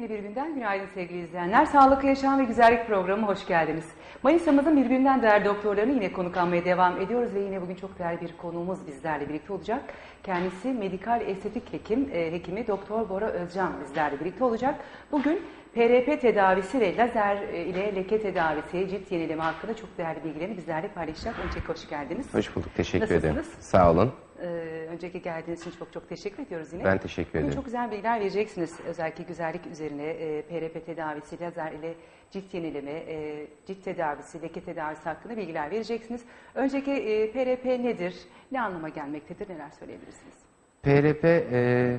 Yepyeni bir günden günaydın sevgili izleyenler. Sağlık, Yaşam ve Güzellik programı hoş geldiniz. Manisa'mızın birbirinden değerli doktorlarını yine konuk almaya devam ediyoruz ve yine bugün çok değerli bir konuğumuz bizlerle birlikte olacak. Kendisi medikal estetik hekim, e, hekimi Doktor Bora Özcan bizlerle birlikte olacak. Bugün PRP tedavisi ve lazer e, ile leke tedavisi, cilt yenileme hakkında çok değerli bilgilerini bizlerle paylaşacak. Öncelikle hoş geldiniz. Hoş bulduk. Teşekkür Nasılsınız? ederim. Sağ olun. Ee, öncelikle geldiğiniz için çok çok teşekkür ediyoruz yine. Ben teşekkür Bugün ederim. çok güzel bilgiler vereceksiniz. Özellikle güzellik üzerine e, PRP tedavisi, lazer ile cilt yenileme, e, cilt tedavisi, leke tedavisi hakkında bilgiler vereceksiniz. Önceki e, PRP nedir? Ne anlama gelmektedir? Neler söyleyebilirsiniz? PRP e,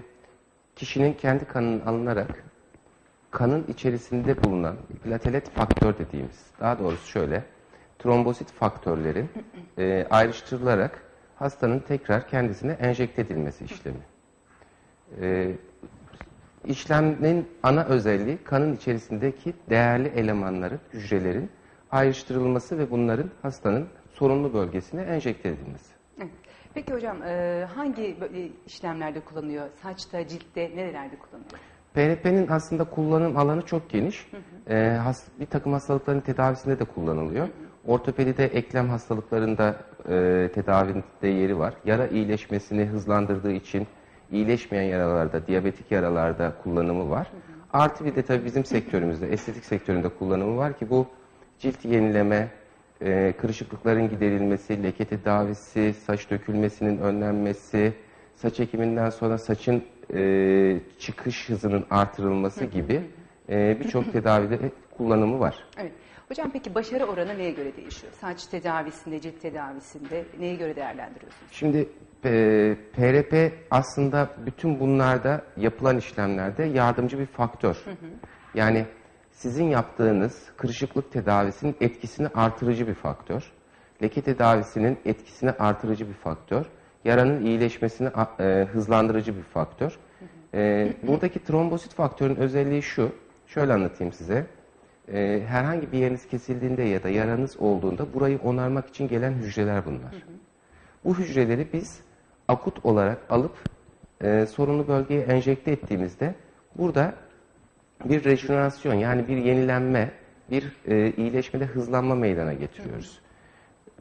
kişinin kendi kanının alınarak kanın içerisinde bulunan platelet faktör dediğimiz, daha doğrusu şöyle, trombosit faktörlerin e, ayrıştırılarak hastanın tekrar kendisine enjekte edilmesi işlemi. E, işlemin ana özelliği kanın içerisindeki değerli elemanların, hücrelerin ayrıştırılması ve bunların hastanın sorunlu bölgesine enjekte edilmesi. Peki hocam e, hangi böyle işlemlerde kullanılıyor? Saçta, ciltte, nerelerde kullanılıyor? PRP'nin aslında kullanım alanı çok geniş. Ee, has- bir takım hastalıkların tedavisinde de kullanılıyor. Ortopedide eklem hastalıklarında e, tedavide yeri var. Yara iyileşmesini hızlandırdığı için iyileşmeyen yaralarda, diyabetik yaralarda kullanımı var. Artı bir de tabii bizim sektörümüzde, estetik sektöründe kullanımı var ki bu cilt yenileme, e, kırışıklıkların giderilmesi, leke tedavisi, saç dökülmesinin önlenmesi, saç ekiminden sonra saçın e, çıkış hızının artırılması gibi e, birçok tedavide kullanımı var. Evet. Hocam peki başarı oranı neye göre değişiyor? Saç tedavisinde, cilt tedavisinde neye göre değerlendiriyorsunuz? Şimdi e, PRP aslında bütün bunlarda yapılan işlemlerde yardımcı bir faktör. Yani sizin yaptığınız kırışıklık tedavisinin etkisini artırıcı bir faktör. Leke tedavisinin etkisini artırıcı bir faktör. Yaranın iyileşmesini e, hızlandırıcı bir faktör. E, buradaki trombosit faktörün özelliği şu. Şöyle anlatayım size. E, herhangi bir yeriniz kesildiğinde ya da yaranız olduğunda burayı onarmak için gelen hücreler bunlar. Bu hücreleri biz akut olarak alıp e, sorunlu bölgeye enjekte ettiğimizde burada bir rejenerasyon yani bir yenilenme, bir e, iyileşmede hızlanma meydana getiriyoruz.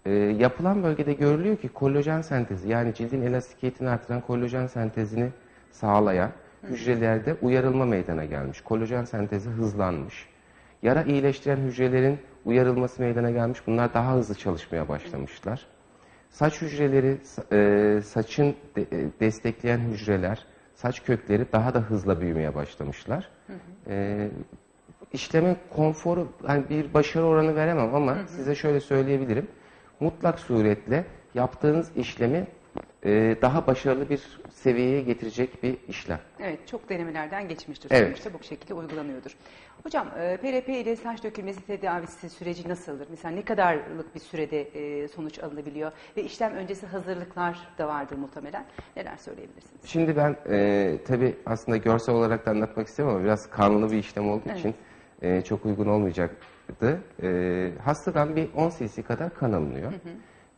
E, yapılan bölgede görülüyor ki kollajen sentezi yani cildin elastikiyetini artıran kollajen sentezini sağlayan hücrelerde uyarılma meydana gelmiş. Kollajen sentezi hızlanmış. Yara iyileştiren hücrelerin uyarılması meydana gelmiş. Bunlar daha hızlı çalışmaya başlamışlar. Saç hücreleri, e, saçın e, destekleyen hücreler, saç kökleri daha da hızla büyümeye başlamışlar. E, işlemin konforu, hani bir başarı oranı veremem ama size şöyle söyleyebilirim. Mutlak suretle yaptığınız işlemi daha başarılı bir seviyeye getirecek bir işlem. Evet, çok denemelerden geçmiştir. Evet. Sonuçta bu şekilde uygulanıyordur. Hocam, e, PRP ile saç dökülmesi tedavisi süreci nasıldır? Mesela ne kadarlık bir sürede e, sonuç alınabiliyor? Ve işlem öncesi hazırlıklar da vardır muhtemelen. Neler söyleyebilirsiniz? Şimdi ben e, tabii aslında görsel olarak da anlatmak istemem ama biraz kanlı bir işlem olduğu Evet. için e, çok uygun olmayacaktı. E, hastadan bir 10 cc kadar kan alınıyor.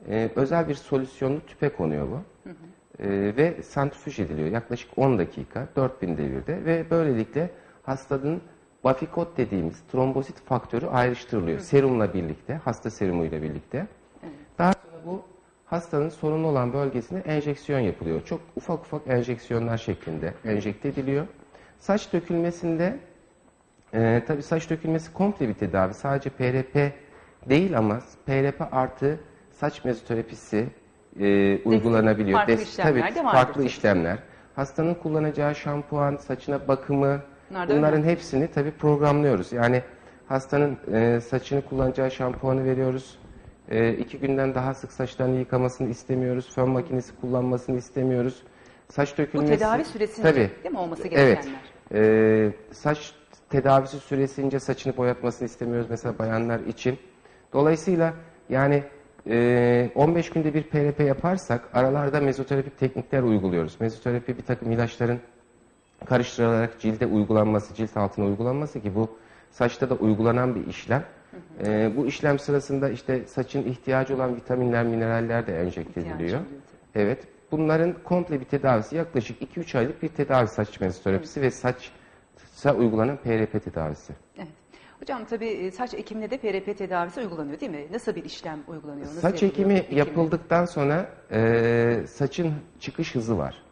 E, özel bir solüsyonlu tüpe konuyor bu. E, ve santrifüj ediliyor yaklaşık 10 dakika 4000 devirde ve böylelikle hastanın bafikot dediğimiz trombosit faktörü ayrıştırılıyor. Serumla birlikte, hasta serumuyla birlikte. Daha sonra bu hastanın sorunlu olan bölgesine enjeksiyon yapılıyor. Çok ufak ufak enjeksiyonlar şeklinde enjekte ediliyor. Saç dökülmesinde e, tabii saç dökülmesi komple bir tedavi. Sadece PRP değil ama PRP artı saç mezoterapisi e, uygulanabiliyor. farklı Des- işlemler tabii, de vardır farklı işlemler. Hastanın kullanacağı şampuan, saçına bakımı Bunlar da bunların önemli. hepsini tabii programlıyoruz. Yani hastanın e, saçını kullanacağı şampuanı veriyoruz. E, iki günden daha sık saçlarını yıkamasını istemiyoruz. Fön makinesi kullanmasını istemiyoruz. Saç Bu dökülmesi... tedavi süresince Tabii. değil mi olması Evet. gerekenler? Ee, saç tedavisi süresince saçını boyatmasını istemiyoruz mesela bayanlar için. Dolayısıyla yani e, 15 günde bir PRP yaparsak aralarda mezoterapik teknikler uyguluyoruz. Mezoterapi bir takım ilaçların karıştırılarak cilde uygulanması, cilt altına uygulanması ki bu saçta da uygulanan bir işlem. Ee, bu işlem sırasında işte saçın ihtiyacı olan vitaminler, mineraller de enjekte ediliyor. Evet. Bunların komple bir tedavisi yaklaşık 2-3 aylık bir tedavi saç mezoterapisi ve saç uygulanan PRP tedavisi. Evet. Hocam tabii e, saç ekiminde de PRP tedavisi uygulanıyor değil mi? Nasıl bir işlem uygulanıyor? Nasıl Saç ekimi ekimi? yapıldıktan sonra e, saçın çıkış hızı var.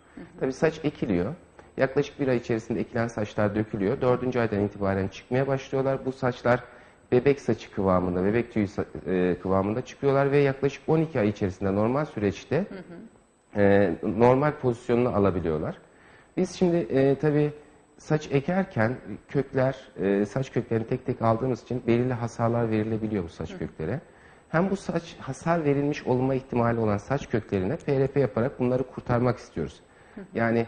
Tabii saç ekiliyor. Yaklaşık bir ay içerisinde ekilen saçlar dökülüyor. Dördüncü aydan itibaren çıkmaya başlıyorlar. Bu saçlar bebek saçı kıvamında, bebek tüyü e, kıvamında çıkıyorlar ve yaklaşık 12 ay içerisinde normal süreçte e, normal pozisyonunu alabiliyorlar. Biz şimdi e, tabii saç ekerken kökler, e, saç köklerini tek tek aldığımız için belirli hasarlar verilebiliyor bu saç köklere. Hem bu saç hasar verilmiş olma ihtimali olan saç köklerine PRP yaparak bunları kurtarmak istiyoruz. Yani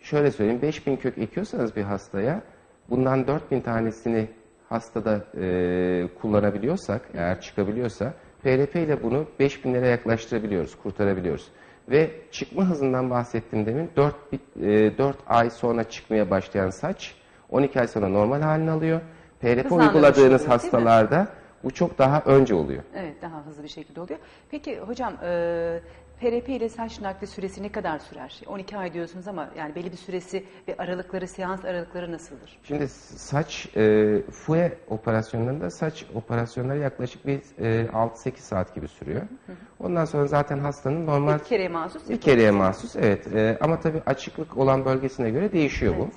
şöyle söyleyeyim 5000 kök ekiyorsanız bir hastaya bundan 4000 tanesini hastada e, kullanabiliyorsak eğer çıkabiliyorsa PRP ile bunu 5000'lere yaklaştırabiliyoruz, kurtarabiliyoruz. Ve çıkma hızından bahsettim demin 4, 4 ay sonra çıkmaya başlayan saç 12 ay sonra normal halini alıyor. PRP uyguladığınız hastalarda bu çok daha önce oluyor. Evet daha hızlı bir şekilde oluyor. Peki hocam e, PRP ile saç nakli süresi ne kadar sürer? 12 ay diyorsunuz ama yani belli bir süresi ve aralıkları, seans aralıkları nasıldır? Şimdi saç e, FUE operasyonlarında saç operasyonları yaklaşık bir e, 6-8 saat gibi sürüyor. Ondan sonra zaten hastanın normal Bir kereye mahsus bir kereye mahsus evet E, ama tabii açıklık olan bölgesine göre değişiyor bu.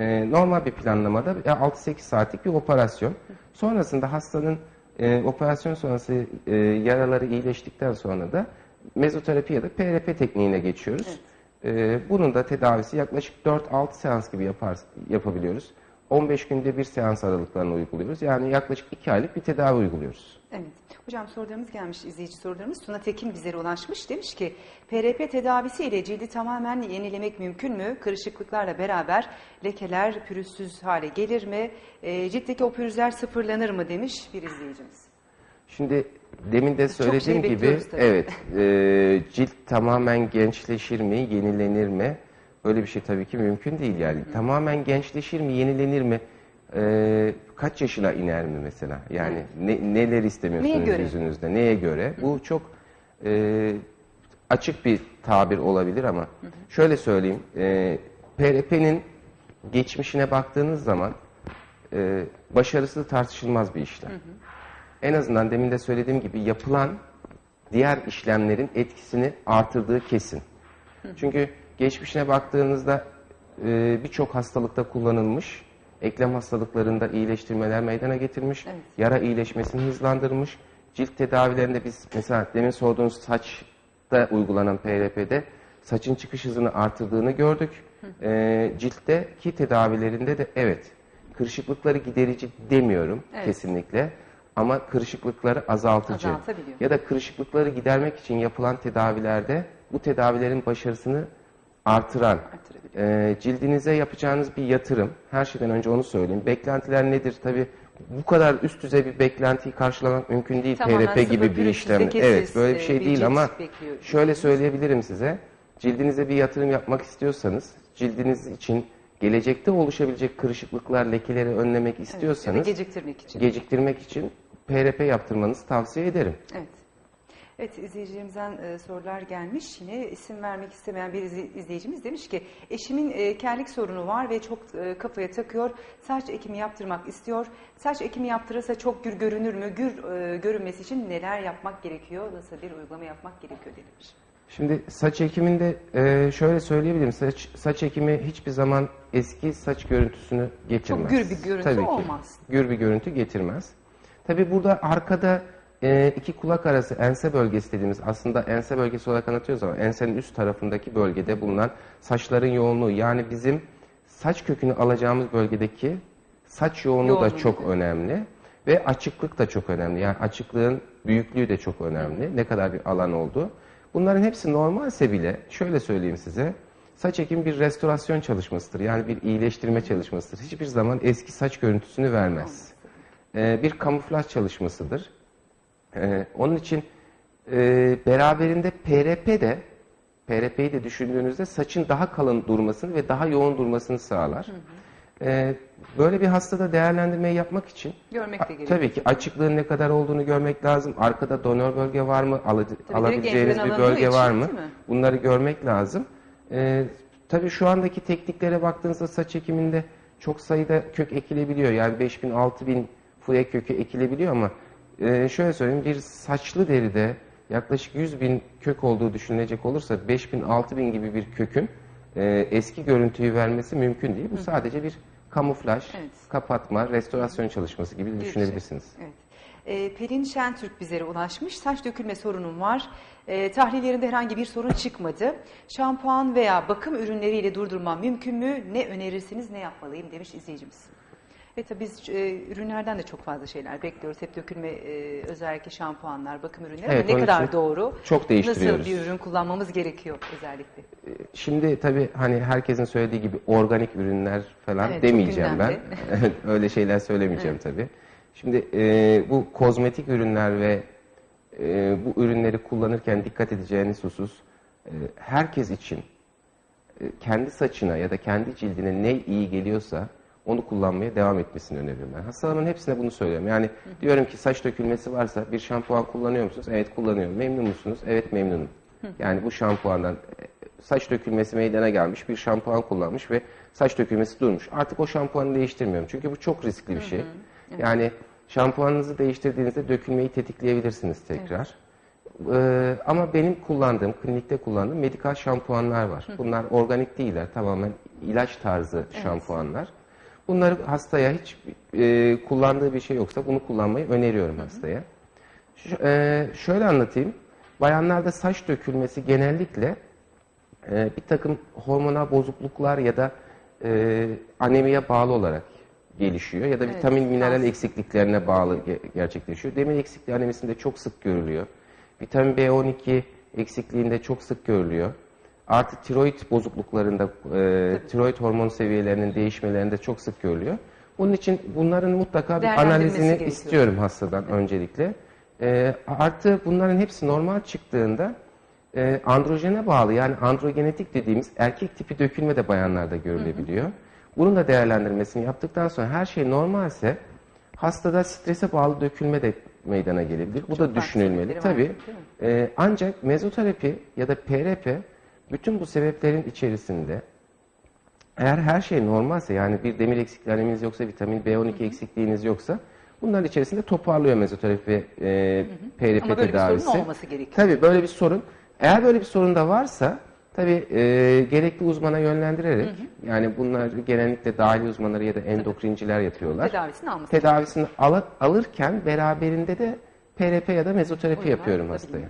E, normal bir planlamada e, 6-8 saatlik bir operasyon. Sonrasında hastanın e, operasyon sonrası e, yaraları iyileştikten sonra da mezoterapi ya da PRP tekniğine geçiyoruz. E, bunun da tedavisi yaklaşık 4-6 seans gibi yapar, yapabiliyoruz. 15 günde bir seans aralıklarını uyguluyoruz. Yani yaklaşık 2 aylık bir tedavi uyguluyoruz. Evet. Hocam sorularımız gelmiş, izleyici sorularımız. Tuna Tekin bizlere ulaşmış. Demiş ki, PRP tedavisi ile cildi tamamen yenilemek mümkün mü? Kırışıklıklarla beraber lekeler pürüzsüz hale gelir mi? E, ciltteki o pürüzler sıfırlanır mı demiş bir izleyicimiz. Şimdi demin de şey söylediğim gibi bekliyoruz tabii. evet e, cilt tamamen gençleşir mi, yenilenir mi? Böyle bir şey tabii ki mümkün değil yani. Tamamen gençleşir mi, yenilenir mi? E, kaç yaşına iner mi mesela? Yani ne, neler istemiyorsunuz Neye göre? yüzünüzde? Neye göre? Bu çok e, açık bir tabir olabilir ama şöyle söyleyeyim. E, PRP'nin geçmişine baktığınız zaman e, başarısı tartışılmaz bir işlem. En azından demin de söylediğim gibi yapılan diğer işlemlerin etkisini artırdığı kesin. Çünkü geçmişine baktığınızda e, birçok hastalıkta kullanılmış, eklem hastalıklarında iyileştirmeler meydana getirmiş, Evet. yara iyileşmesini hızlandırmış. Cilt tedavilerinde biz mesela demin sorduğunuz saçta uygulanan PRP'de saçın çıkış hızını artırdığını gördük. E, ciltteki tedavilerinde de evet kırışıklıkları giderici demiyorum Evet. kesinlikle ama kırışıklıkları azaltıcı. Ya da kırışıklıkları gidermek için yapılan tedavilerde bu tedavilerin başarısını artıran, e, cildinize yapacağınız bir yatırım, her şeyden önce onu söyleyeyim. Beklentiler nedir? Tabii bu kadar üst düzey bir beklentiyi karşılamak mümkün değil Tamamen PRP gibi bir pürüzsüz, işlem. lekesiz, Evet, böyle bir e, şey bir değil ama şöyle söyleyebilirim size. Cildinize bir yatırım yapmak istiyorsanız, cildiniz için gelecekte oluşabilecek kırışıklıklar, lekeleri önlemek Evet, istiyorsanız geciktirmek için. geciktirmek için PRP yaptırmanızı tavsiye ederim. Evet. Evet izleyicilerimizden e, sorular gelmiş. Yine isim vermek istemeyen bir izle- izleyicimiz demiş ki eşimin e, kellik sorunu var ve çok e, kafaya takıyor. Saç ekimi yaptırmak istiyor. Saç ekimi yaptırırsa çok gür görünür mü? Gür e, görünmesi için neler yapmak gerekiyor? Nasıl bir uygulama yapmak gerekiyor denilmiş. Şimdi saç ekiminde e, şöyle söyleyebilirim. Saç, saç ekimi hiçbir zaman eski saç görüntüsünü getirmez. gür bir görüntü Tabii ki. olmaz. Gür bir görüntü getirmez. Tabii burada arkada e, iki kulak arası ense bölgesi dediğimiz aslında ense bölgesi olarak anlatıyoruz ama ensenin üst tarafındaki bölgede bulunan saçların yoğunluğu yani bizim saç kökünü alacağımız bölgedeki saç yoğunluğu, Yoğunluğu. da çok önemli ve açıklık da çok önemli. Yani açıklığın büyüklüğü de çok önemli. Ne kadar bir alan olduğu. Bunların hepsi normalse bile şöyle söyleyeyim size. Saç ekimi bir restorasyon çalışmasıdır. Yani bir iyileştirme çalışmasıdır. Hiçbir zaman eski saç görüntüsünü vermez. Ee, bir kamuflaj çalışmasıdır. Ee, onun için e, beraberinde PRP de PRP'yi de düşündüğünüzde saçın daha kalın durmasını ve daha yoğun durmasını sağlar. Ee, böyle bir hastada değerlendirmeyi yapmak için Görmek de gerekiyor. tabii ki açıklığın ne kadar olduğunu görmek lazım. Arkada donör bölge var mı? Direkt alabileceğiniz bir bölge var mı? mi? Bunları görmek lazım. Ee, tabii şu andaki tekniklere baktığınızda saç ekiminde çok sayıda kök ekilebiliyor. Yani 5000 6000 fuye kökü ekilebiliyor ama e, şöyle söyleyeyim bir saçlı deride yaklaşık 100 bin kök olduğu düşünülecek olursa 5000 6000 gibi bir kökün e, eski görüntüyü vermesi mümkün değil. Bu sadece bir kamuflaj, Evet. kapatma, restorasyon çalışması gibi düşünebilirsiniz. Evet. Ee, Pelin Şentürk bizlere ulaşmış. Saç dökülme sorunum var. Ee, tahlillerinde herhangi bir sorun çıkmadı. Şampuan veya bakım ürünleriyle durdurmam mümkün mü? Ne önerirsiniz, ne yapmalıyım demiş izleyicimiz. Ve tabii biz e, ürünlerden de çok fazla şeyler bekliyoruz. Hep dökülme e, özellikle şampuanlar, bakım ürünleri Evet, ama ne onun kadar için doğru? çok değiştiriyoruz. Nasıl bir ürün kullanmamız gerekiyor özellikle? Şimdi tabii hani herkesin söylediği gibi organik ürünler falan Evet, çok demeyeceğim ben. gündemde. Öyle şeyler söylemeyeceğim tabii. Şimdi e, bu kozmetik ürünler ve e, bu ürünleri kullanırken dikkat edeceğiniz husus e, herkes için e, kendi saçına ya da kendi cildine ne iyi geliyorsa onu kullanmaya devam etmesini öneriyorum ben. Hastalarımın hepsine bunu söylüyorum. Yani diyorum ki saç dökülmesi varsa bir şampuan kullanıyor musunuz? Evet kullanıyorum. Memnun musunuz? Evet memnunum. Yani bu şampuandan e, saç dökülmesi meydana gelmiş bir şampuan kullanmış ve saç dökülmesi durmuş. Artık o şampuanı değiştirmiyorum. Çünkü bu çok riskli bir şey. Yani şampuanınızı değiştirdiğinizde dökülmeyi tetikleyebilirsiniz tekrar. Ee, ama benim kullandığım, klinikte kullandığım medikal şampuanlar var. Bunlar organik değiller, tamamen ilaç tarzı şampuanlar. Bunları hastaya hiç e, kullandığı bir şey yoksa bunu kullanmayı öneriyorum hastaya. Ş- e, şöyle anlatayım. Bayanlarda saç dökülmesi genellikle e, bir takım hormonal bozukluklar ya da e, anemiye bağlı olarak gelişiyor ya da Evet, vitamin mineral aslında. eksikliklerine bağlı ge- gerçekleşiyor. Demir eksikliği anemisinde çok sık görülüyor. Vitamin B12 eksikliğinde çok sık görülüyor. Artı tiroid bozukluklarında, e, tiroid hormon seviyelerinin değişmelerinde çok sık görülüyor. Bunun için bunların mutlaka bir analizini gerekiyor. istiyorum hastadan öncelikle. E, artı bunların hepsi normal çıktığında e, androjene bağlı yani androgenetik dediğimiz erkek tipi dökülme de bayanlarda görülebiliyor. Bunun da değerlendirmesini yaptıktan sonra her şey normalse hastada strese bağlı dökülme de meydana gelebilir. Bu da farklı düşünülmeli. Tabii. e, ancak mezoterapi ya da PRP bütün bu sebeplerin içerisinde eğer her şey normalse yani bir demir eksikliğiniz yoksa, vitamin B12 eksikliğiniz yoksa bunların içerisinde toparlıyor mezoterapi ve e, PRP Ama böyle bir tedavisi. sorun olması gerekiyor. Tabii böyle bir sorun. Eğer böyle bir sorun da varsa tabii e, gerekli uzmana yönlendirerek yani bunlar genellikle dahili uzmanları ya da endokrinciler yapıyorlar. Tedavisini alması Tedavisini al- alırken beraberinde de PRP ya da mezoterapi Uygular yapıyorum hastaya.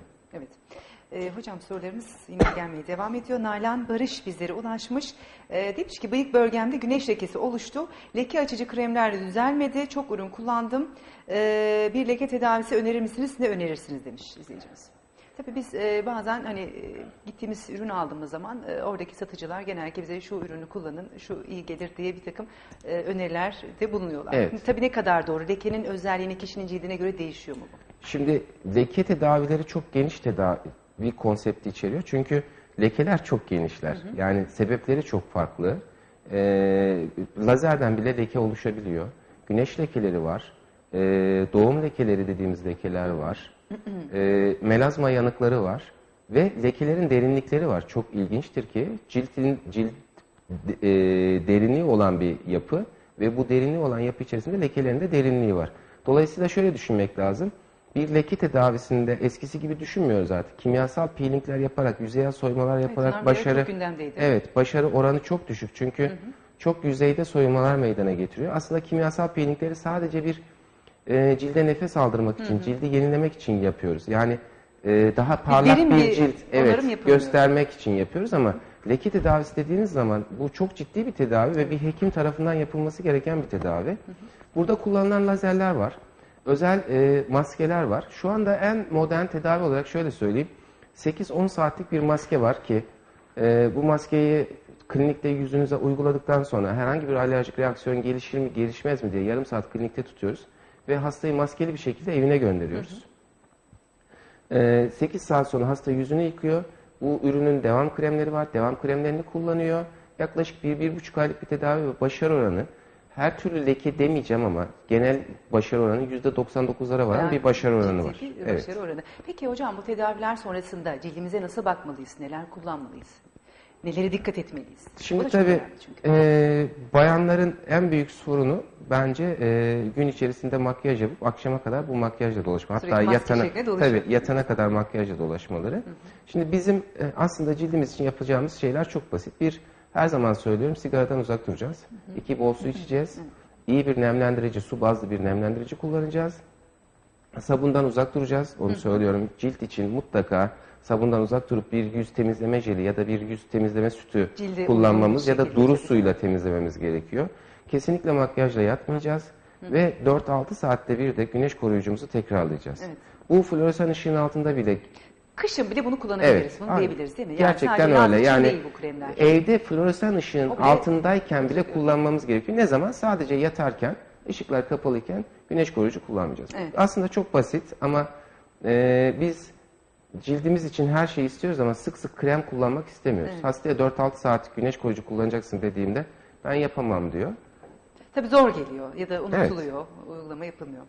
Ee, hocam sorularımız yine gelmeye devam ediyor. Nalan Barış bizlere ulaşmış. Ee, demiş ki bıyık bölgemde güneş lekesi oluştu. Leke açıcı kremlerle düzelmedi. Çok ürün kullandım. Ee, bir leke tedavisi önerir misiniz? Ne önerirsiniz demiş izleyicimiz. Tabii biz e, bazen hani e, gittiğimiz ürün aldığımız zaman e, oradaki satıcılar genellikle bize şu ürünü kullanın, şu iyi gelir diye bir takım e, öneriler de bulunuyorlar. Evet. Tabii ne kadar doğru? Lekenin özelliğine kişinin cildine göre değişiyor mu bu? Şimdi leke tedavileri çok geniş tedavi bir konsepti içeriyor. Çünkü lekeler çok genişler. Yani sebepleri çok farklı. Ee, lazerden bile leke oluşabiliyor. Güneş lekeleri var. Ee, doğum lekeleri dediğimiz lekeler var. Ee, melazma yanıkları var. Ve lekelerin derinlikleri var. Çok ilginçtir ki ciltin cilt e, derinliği olan bir yapı ve bu derinliği olan yapı içerisinde lekelerin de derinliği var. Dolayısıyla şöyle düşünmek lazım. Bir leke tedavisinde eskisi gibi düşünmüyoruz artık. Kimyasal peelingler yaparak, yüzeyel soymalar yaparak ara başarı. Evet, başarı oranı çok düşük. Çünkü çok yüzeyde soymalar meydana getiriyor. Aslında kimyasal peelingleri sadece bir e, cilde nefes aldırmak için, cildi yenilemek için yapıyoruz. Yani e, daha parlak bir, bir cilt evet göstermek için yapıyoruz ama leke tedavisi dediğiniz zaman bu çok ciddi bir tedavi ve bir hekim tarafından yapılması gereken bir tedavi. Burada kullanılan lazerler var. Özel e, maskeler var. Şu anda en modern tedavi olarak şöyle söyleyeyim. 8-10 saatlik bir maske var ki e, bu maskeyi klinikte yüzünüze uyguladıktan sonra herhangi bir alerjik reaksiyon gelişir mi gelişmez mi diye yarım saat klinikte tutuyoruz ve hastayı maskeli bir şekilde evine gönderiyoruz. Ee, 8 saat sonra hasta yüzünü yıkıyor. Bu ürünün devam kremleri var. Devam kremlerini kullanıyor. Yaklaşık 1-1,5 aylık bir tedavi ve başarı oranı. Her türlü leke demeyeceğim ama genel başarı oranı %99'lara varan Yani bir başarı oranı ciddi var. bir Evet. başarı oranı. Peki hocam bu tedaviler sonrasında cildimize nasıl bakmalıyız? Neler kullanmalıyız? Nelere dikkat etmeliyiz? Bu Şimdi da çok tabii önemli çünkü. e, bayanların en büyük sorunu bence e, gün içerisinde makyaj yapıp akşama kadar bu makyajla dolaşma. Sürekli Hatta maske yatana, şeklinde dolaşıyor. tabii, yatana kadar makyajla dolaşmaları. Şimdi bizim e, aslında cildimiz için yapacağımız şeyler çok basit. Bir, her zaman söylüyorum sigaradan uzak duracağız. İki, bol su içeceğiz. İyi bir nemlendirici, su bazlı bir nemlendirici kullanacağız. Sabundan uzak duracağız. Onu söylüyorum. Cilt için mutlaka sabundan uzak durup bir yüz temizleme jeli ya da bir yüz temizleme sütü Cilde kullanmamız ya da duru suyla temizlememiz gerekiyor. Kesinlikle makyajla yatmayacağız ve 4-6 saatte bir de güneş koruyucumuzu tekrarlayacağız. Evet. Bu floresan ışığın altında bile Kışın bile bunu kullanabiliriz. evet bunu aynen. diyebiliriz değil mi? Yani Gerçekten sadece öyle. Yani değil bu kremler. evde floresan ışığın O bile- altındayken bile kullanmamız gerekiyor. Ne zaman? Sadece yatarken, ışıklar kapalıyken güneş koruyucu kullanmayacağız. Evet. Aslında çok basit ama e, biz cildimiz için her şeyi istiyoruz ama sık sık krem kullanmak istemiyoruz. Hastaya 4-6 saat güneş koruyucu kullanacaksın dediğimde ben yapamam diyor. Tabii zor geliyor ya da unutuluyor, uygulama yapılmıyor.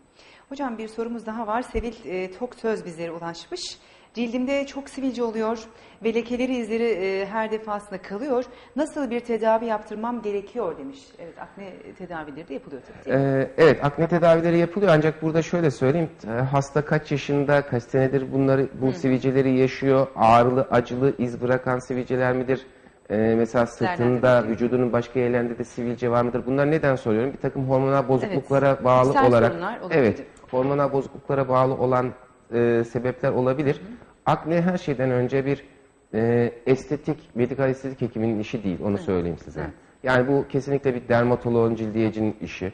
Hocam bir sorumuz daha var. Sevil e, Tok Söz bizlere ulaşmış. Cildimde çok sivilce oluyor ve lekeleri izleri e, her defasında kalıyor. Nasıl bir tedavi yaptırmam gerekiyor demiş. Evet akne tedavileri de yapılıyor tabii. değil mi? Ee, evet akne tedavileri yapılıyor ancak burada şöyle söyleyeyim e, hasta kaç yaşında kaç senedir bunları bu sivilceleri yaşıyor ağrılı acılı iz bırakan sivilceler midir Ee, mesela sırtında vücudunun başka yerlerinde de sivilce var mıdır bunlar neden soruyorum bir takım hormonal bozukluklara bağlı İçsel olarak sorunlar olabilir. evet hormonal bozukluklara bağlı olan e, sebepler olabilir akne her şeyden önce bir e, estetik medikal estetik hekiminin işi değil onu söyleyeyim size. Evet. Yani bu kesinlikle bir dermatoloğun, cildiyecinin işi.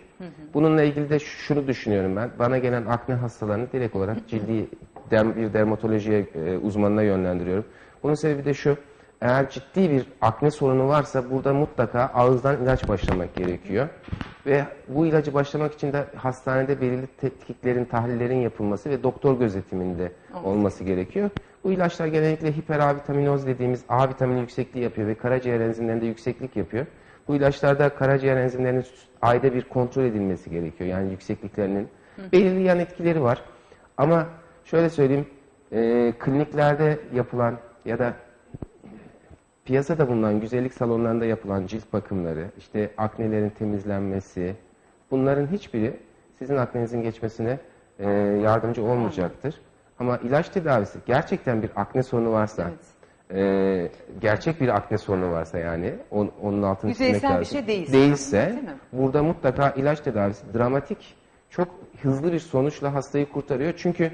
Bununla ilgili de şunu düşünüyorum ben. Bana gelen akne hastalarını direkt olarak cildi bir dermatolojiye e, uzmanına yönlendiriyorum. Bunun sebebi de şu. Eğer ciddi bir akne sorunu varsa burada mutlaka ağızdan ilaç başlamak gerekiyor. Ve bu ilacı başlamak için de hastanede belirli tetkiklerin, tahlillerin yapılması ve doktor gözetiminde olması gerekiyor. Bu ilaçlar genellikle hiperavitaminöz dediğimiz A vitamini yüksekliği yapıyor ve karaciğer enzimlerinde yükseklik yapıyor. Bu ilaçlarda karaciğer enzimlerinin ayda bir kontrol edilmesi gerekiyor. Yani yüksekliklerinin belirli yan etkileri var. Ama şöyle söyleyeyim, e, kliniklerde yapılan ya da piyasada bulunan güzellik salonlarında yapılan cilt bakımları, işte aknelerin temizlenmesi, bunların hiçbiri sizin aknenizin geçmesine e, yardımcı olmayacaktır. Ama ilaç tedavisi gerçekten bir akne sorunu varsa, e, gerçek bir akne sorunu varsa yani on- onun altını çizmek bir lazım. şey değilse, Değilse değil burada mutlaka ilaç tedavisi dramatik, çok hızlı bir sonuçla hastayı kurtarıyor. Çünkü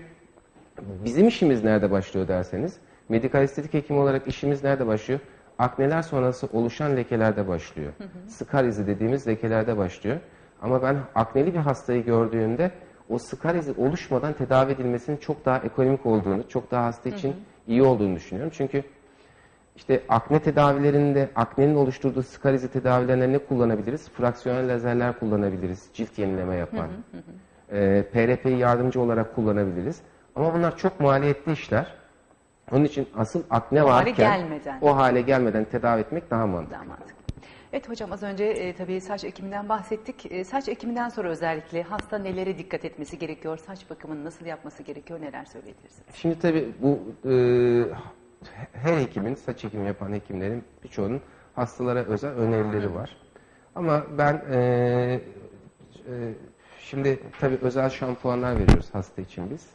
Bizim işimiz nerede başlıyor derseniz, medikal estetik hekimi olarak işimiz nerede başlıyor? Akneler sonrası oluşan lekelerde başlıyor. Skar izi dediğimiz lekelerde başlıyor. Ama ben akneli bir hastayı gördüğümde o skar izi oluşmadan tedavi edilmesinin çok daha ekonomik olduğunu, çok daha hasta için iyi olduğunu düşünüyorum. Çünkü işte akne tedavilerinde aknenin oluşturduğu skar izi tedavilerine ne kullanabiliriz? Fraksiyonel lazerler kullanabiliriz. Cilt yenileme yapan. Ee, PRP'yi yardımcı olarak kullanabiliriz. Ama bunlar çok maliyetli işler. Onun için asıl akne O hale varken gelmeden. o hale gelmeden tedavi etmek daha mantıklı. Daha mantıklı. Evet hocam az önce e, tabii saç ekiminden bahsettik. E, saç ekiminden sonra özellikle hasta nelere dikkat etmesi gerekiyor? Saç bakımını nasıl yapması gerekiyor? Neler söyleyebilirsiniz? Şimdi tabii bu e, her hekimin, saç ekimi yapan hekimlerin birçoğunun hastalara özel önerileri var. Ama ben e, e, şimdi tabii özel şampuanlar veriyoruz hasta için biz.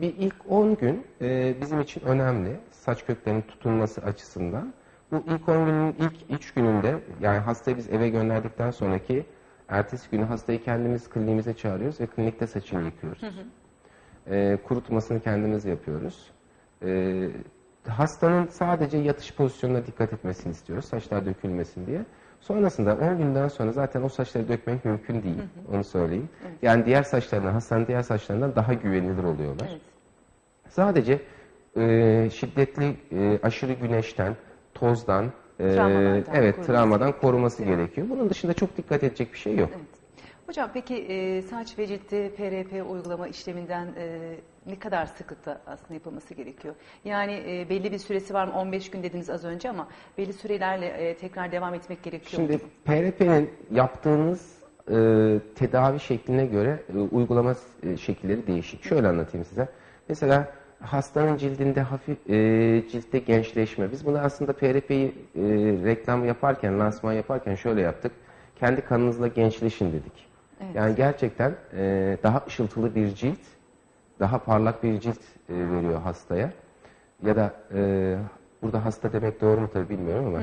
Bir ilk 10 gün e, bizim için önemli saç köklerinin tutunması açısından. Bu ilk 10 günün ilk 3 gününde yani hastayı biz eve gönderdikten sonraki ertesi günü hastayı kendimiz kliniğimize çağırıyoruz ve klinikte saçını yıkıyoruz. E, kurutmasını kendimiz yapıyoruz. E, hastanın sadece yatış pozisyonuna dikkat etmesini istiyoruz. Saçlar dökülmesin diye. Sonrasında 10 günden sonra zaten o saçları dökmek mümkün değil. Onu söyleyeyim. Yani diğer saçlarından, hastanın diğer saçlarından daha güvenilir oluyorlar. Evet. Sadece e, şiddetli e, aşırı güneşten, tozdan, e, evet koruması travmadan koruması mi? gerekiyor. Bunun dışında çok dikkat edecek bir şey yok. Evet. Hocam peki e, saç ve ciltte PRP uygulama işleminden e, ne kadar sıklıkta aslında yapılması gerekiyor? Yani e, belli bir süresi var mı? 15 gün dediniz az önce ama belli sürelerle e, tekrar devam etmek gerekiyor? Şimdi PRP'nin yaptığınız e, tedavi şekline göre e, uygulama e, şekilleri değişik. Şöyle anlatayım size. Mesela hastanın cildinde hafif e, ciltte gençleşme. Biz bunu aslında PRP'yi e, reklam yaparken, lansman yaparken şöyle yaptık. Kendi kanınızla gençleşin dedik. Yani gerçekten e, daha ışıltılı bir cilt, daha parlak bir cilt e, veriyor hastaya. Ya da e, burada hasta demek doğru mu tabii bilmiyorum ama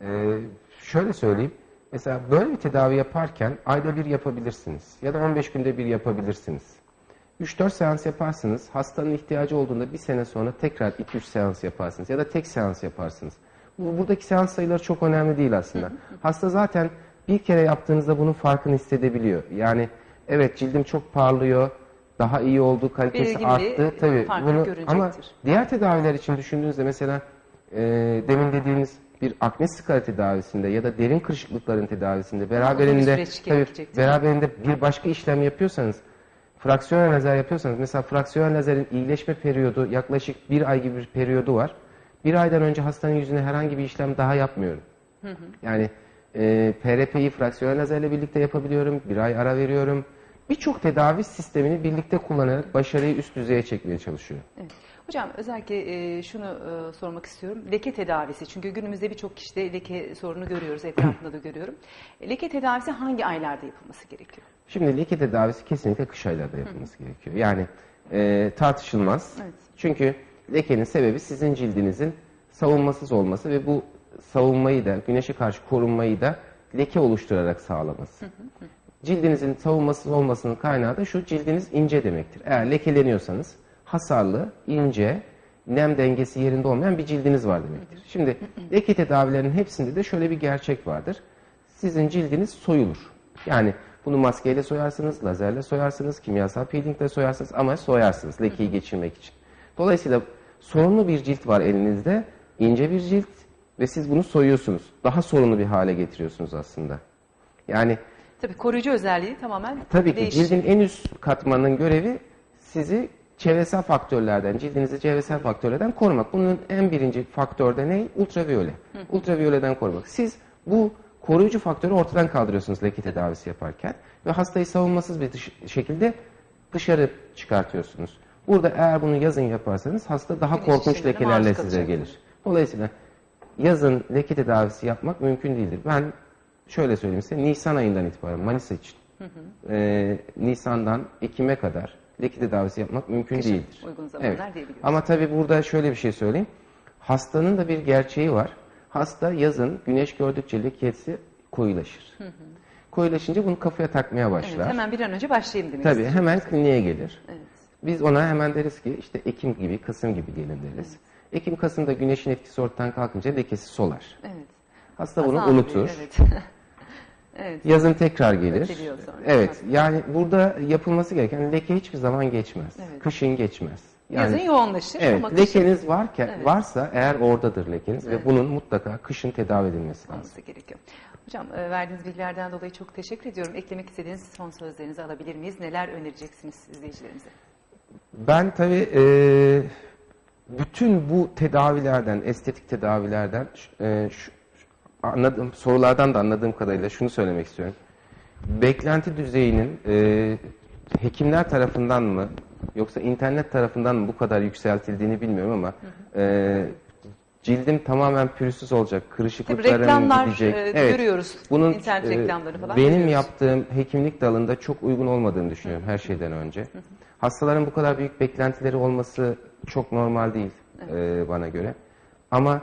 e, şöyle söyleyeyim. Mesela böyle bir tedavi yaparken ayda bir yapabilirsiniz ya da 15 günde bir yapabilirsiniz. 3-4 seans yaparsınız. Hastanın ihtiyacı olduğunda bir sene sonra tekrar 2-3 seans yaparsınız ya da tek seans yaparsınız. Bu, buradaki seans sayıları çok önemli değil aslında. Hasta zaten bir kere yaptığınızda bunun farkını hissedebiliyor. Yani evet cildim çok parlıyor, daha iyi oldu, kalitesi Belirgin bir arttı. Tabii farklılık bunu görünecektir. ama diğer tedaviler için düşündüğünüzde mesela e, demin dediğiniz bir akne skara tedavisinde ya da derin kırışıklıkların tedavisinde beraberinde süreç tabii, beraberinde bir başka işlem yapıyorsanız fraksiyonel lazer yapıyorsanız mesela fraksiyonel lazerin iyileşme periyodu yaklaşık bir ay gibi bir periyodu var. Bir aydan önce hastanın yüzüne herhangi bir işlem daha yapmıyorum. Yani e, PRP'yi fraksiyonel lazerle birlikte yapabiliyorum. Bir ay ara veriyorum. Birçok tedavi sistemini birlikte kullanarak başarıyı üst düzeye çekmeye çalışıyorum. Evet. Hocam özellikle e, şunu e, sormak istiyorum. Leke tedavisi. Çünkü günümüzde birçok kişide leke sorunu görüyoruz. Etrafında da görüyorum. E, Leke tedavisi hangi aylarda yapılması gerekiyor? Şimdi leke tedavisi kesinlikle kış aylarda yapılması gerekiyor. Yani e, tartışılmaz. Evet. Çünkü lekenin sebebi sizin cildinizin savunmasız olması ve bu savunmayı da güneşe karşı korunmayı da leke oluşturarak sağlaması. Cildinizin savunmasız olmasının kaynağı da şu cildiniz ince demektir. Eğer lekeleniyorsanız hasarlı, ince, nem dengesi yerinde olmayan bir cildiniz var demektir. Şimdi leke tedavilerinin hepsinde de şöyle bir gerçek vardır. Sizin cildiniz soyulur. Yani bunu maskeyle soyarsınız, lazerle soyarsınız, kimyasal peelingle soyarsınız ama soyarsınız lekeyi geçirmek için. Dolayısıyla sorunlu bir cilt var elinizde, ince bir cilt ve siz bunu soyuyorsunuz. Daha sorunlu bir hale getiriyorsunuz aslında. Yani Tabii koruyucu özelliği tamamen Tabii ki değişecek. cildin en üst katmanının görevi sizi çevresel faktörlerden, cildinizi çevresel faktörlerden korumak. Bunun en birinci faktör de ne? Ultraviyole. Ultraviyoleden korumak. Siz bu koruyucu faktörü ortadan kaldırıyorsunuz leke tedavisi yaparken ve hastayı savunmasız bir dış- şekilde dışarı çıkartıyorsunuz. Burada eğer bunu yazın yaparsanız hasta daha Güneş korkunç lekelerle size kalacak. gelir. Dolayısıyla yazın leke tedavisi yapmak mümkün değildir. Ben şöyle söyleyeyim size Nisan ayından itibaren Manisa için e, Nisan'dan Ekim'e kadar leke tedavisi yapmak mümkün Kışın değildir. uygun zamanlar diyebiliyoruz. Ama tabii burada şöyle bir şey söyleyeyim. Hastanın da bir gerçeği var. Hasta yazın güneş gördükçe lekesi koyulaşır. Koyulaşınca bunu kafaya takmaya Evet, başlar. hemen bir an önce başlayayım demek Tabii istiyorum. hemen kliniğe gelir. Evet. Biz ona hemen deriz ki işte Ekim gibi, Kasım gibi gelin deriz. Ekim, Kasım'da güneşin etkisi ortadan kalkınca lekesi solar. Evet. Hasta bunu Azalmıyor, unutur. Evet. evet. Yazın tekrar gelir. Evet. Yani burada yapılması gereken leke hiçbir zaman geçmez. Evet. Kışın geçmez. Yani, Yazın yoğunlaşır Evet, ama kışın lekeniz varken Evet. varsa eğer oradadır lekeniz ve bunun mutlaka kışın tedavi edilmesi lazım. olması gerekiyor. Hocam e, verdiğiniz bilgilerden dolayı çok teşekkür ediyorum. Eklemek istediğiniz son sözlerinizi alabilir miyiz? Neler önereceksiniz izleyicilerimize? Ben tabii e, bütün bu tedavilerden, estetik tedavilerden e, şu- anladığım sorulardan da anladığım kadarıyla şunu söylemek istiyorum. Beklenti düzeyinin e, hekimler tarafından mı yoksa internet tarafından mı bu kadar yükseltildiğini bilmiyorum ama e, cildim tamamen pürüzsüz olacak, kırışıklıklarım gidecek. e, görüyoruz. Bunun İnternet e, reklamları falan benim görüyoruz. yaptığım hekimlik dalında çok uygun olmadığını düşünüyorum her şeyden önce. Hastaların bu kadar büyük beklentileri olması çok normal değil e, bana göre. Ama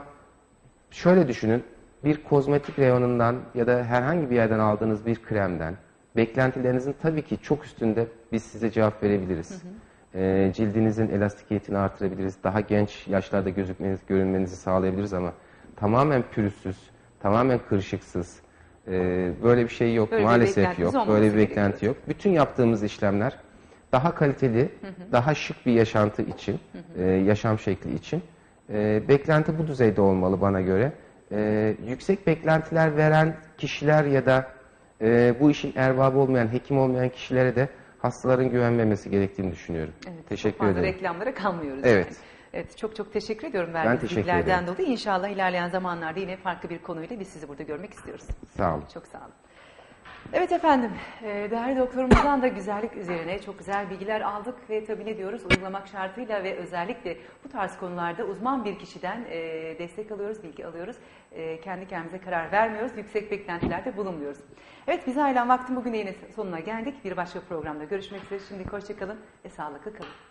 şöyle düşünün, bir kozmetik reyonundan ya da herhangi bir yerden aldığınız bir kremden beklentilerinizin tabii ki çok üstünde biz size cevap verebiliriz. E, cildinizin elastikiyetini artırabiliriz. Daha genç yaşlarda gözükmeniz, görünmenizi sağlayabiliriz ama tamamen pürüzsüz, tamamen kırışıksız, e, böyle bir şey yok. Böyle Maalesef yok. Böyle bir gerekiyor. beklenti yok. Bütün yaptığımız işlemler daha kaliteli, daha şık bir yaşantı için, e, yaşam şekli için. E, beklenti bu düzeyde olmalı bana göre. E, yüksek beklentiler veren kişiler ya da e, bu işin erbabı olmayan, hekim olmayan kişilere de hastaların güvenmemesi gerektiğini düşünüyorum. Evet, Teşekkür ederim. reklamlara kalmıyoruz. Evet. Yani. Evet, çok çok teşekkür ediyorum verdiğiniz teşekkür bilgilerden dolayı. İnşallah ilerleyen zamanlarda yine farklı bir konuyla biz sizi burada görmek istiyoruz. Sağ olun. Çok sağ olun. Evet efendim, e, değerli doktorumuzdan da güzellik üzerine çok güzel bilgiler aldık ve tabii ne diyoruz uygulamak şartıyla ve özellikle bu tarz konularda uzman bir kişiden e, destek alıyoruz, bilgi alıyoruz. E, Kendi kendimize karar vermiyoruz, yüksek beklentilerde bulunmuyoruz. Evet bize ayrılan vaktin bugün yine sonuna geldik. Bir başka programda görüşmek üzere. Şimdi hoşçakalın ve sağlıklı kalın.